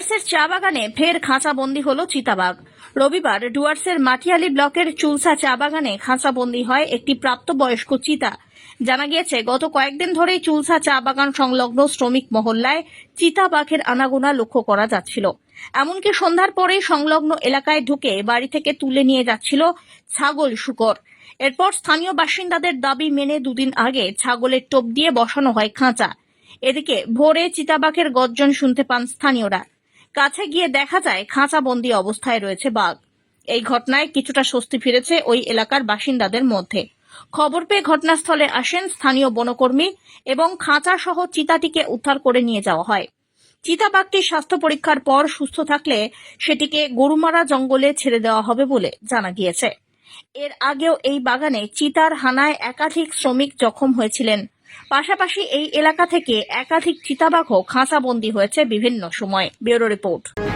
ডুয়ার্সের চা বাগানে ফের খাঁচাবন্দি হলো চিতাবাঘ। রবিবার ডুয়ার্সের মাটিয়ালি ব্লকের চুলসা চা বাগানে খাঁচাবন্দি হয় একটি প্রাপ্তবয়স্ক চিতা। জানা গিয়েছে, গত কয়েকদিন ধরেই চুলসা চা বাগান সংলগ্ন শ্রমিক মহল্লায় চিতাবাঘের আনাগোনা লক্ষ্য করা যাচ্ছিল। এমনকি সন্ধ্যার পরেই সংলগ্ন এলাকায় ঢুকে বাড়ি থেকে তুলে নিয়ে যাচ্ছিল ছাগল শুকর। এরপর স্থানীয় বাসিন্দাদের দাবি মেনে দুদিন আগে ছাগলের টোপ দিয়ে বসানো হয় খাঁচা। এদিকে ভোরে চিতাবাঘের গর্জন শুনতে পান স্থানীয়রা। কাছে গিয়ে দেখা যায় খাঁচাবন্দি অবস্থায় রয়েছে বাঘ। এই ঘটনায় কিছুটা স্বস্তি ফিরেছে ওই এলাকার বাসিন্দাদের মধ্যে। খবর পেয়ে ঘটনাস্থলে আসেন স্থানীয় বনকর্মী এবং খাঁচা সহ চিতাটিকে উদ্ধার করে নিয়ে যাওয়া হয়। চিতাবাঘটির স্বাস্থ্য পরীক্ষার পর সুস্থ থাকলে সেটিকে গরুমারা জঙ্গলে ছেড়ে দেওয়া হবে বলে জানা গিয়েছে। এর আগেও এই বাগানে চিতার হানায় একাধিক শ্রমিক জখম হয়েছিলেন। পাশাপাশি এই এলাকা থেকে একাধিক চিতাবাঘ খাঁচাবন্দি হয়েছে বিভিন্ন সময়ে। Bureau report.